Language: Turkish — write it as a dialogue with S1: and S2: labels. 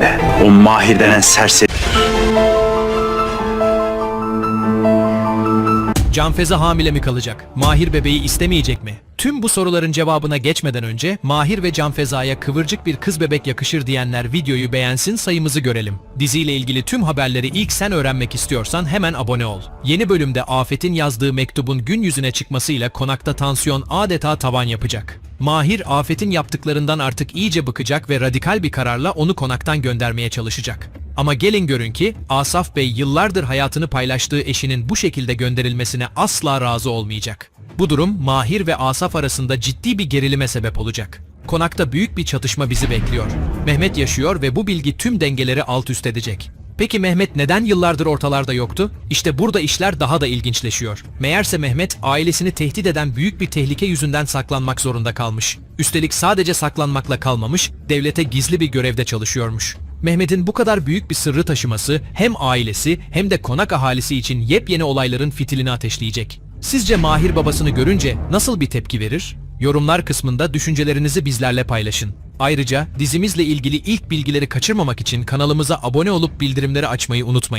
S1: de. O Mahir denen serseri
S2: Canfeze hamile mi kalacak? Mahir bebeği istemeyecek mi? Tüm bu soruların cevabına geçmeden önce Mahir ve Canfeza'ya kıvırcık bir kız bebek yakışır diyenler videoyu beğensin sayımızı görelim. Diziyle ilgili tüm haberleri ilk sen öğrenmek istiyorsan hemen abone ol. Yeni bölümde Afet'in yazdığı mektubun gün yüzüne çıkmasıyla konakta tansiyon adeta tavan yapacak. Mahir Afet'in yaptıklarından artık iyice bıkacak ve radikal bir kararla onu konaktan göndermeye çalışacak. Ama gelin görün ki Asaf Bey yıllardır hayatını paylaştığı eşinin bu şekilde gönderilmesine asla razı olmayacak. Bu durum Mahir ve Asaf arasında ciddi bir gerilime sebep olacak. Konakta büyük bir çatışma bizi bekliyor. Mehmet yaşıyor ve bu bilgi tüm dengeleri alt üst edecek. Peki Mehmet neden yıllardır ortalarda yoktu? İşte burada işler daha da ilginçleşiyor. Meğerse Mehmet ailesini tehdit eden büyük bir tehlike yüzünden saklanmak zorunda kalmış. Üstelik sadece saklanmakla kalmamış, devlete gizli bir görevde çalışıyormuş. Mehmet'in bu kadar büyük bir sırrı taşıması hem ailesi hem de konak ahalisi için yepyeni olayların fitilini ateşleyecek. Sizce Mahir babasını görünce nasıl bir tepki verir? Yorumlar kısmında düşüncelerinizi bizlerle paylaşın. Ayrıca dizimizle ilgili ilk bilgileri kaçırmamak için kanalımıza abone olup bildirimleri açmayı unutmayın.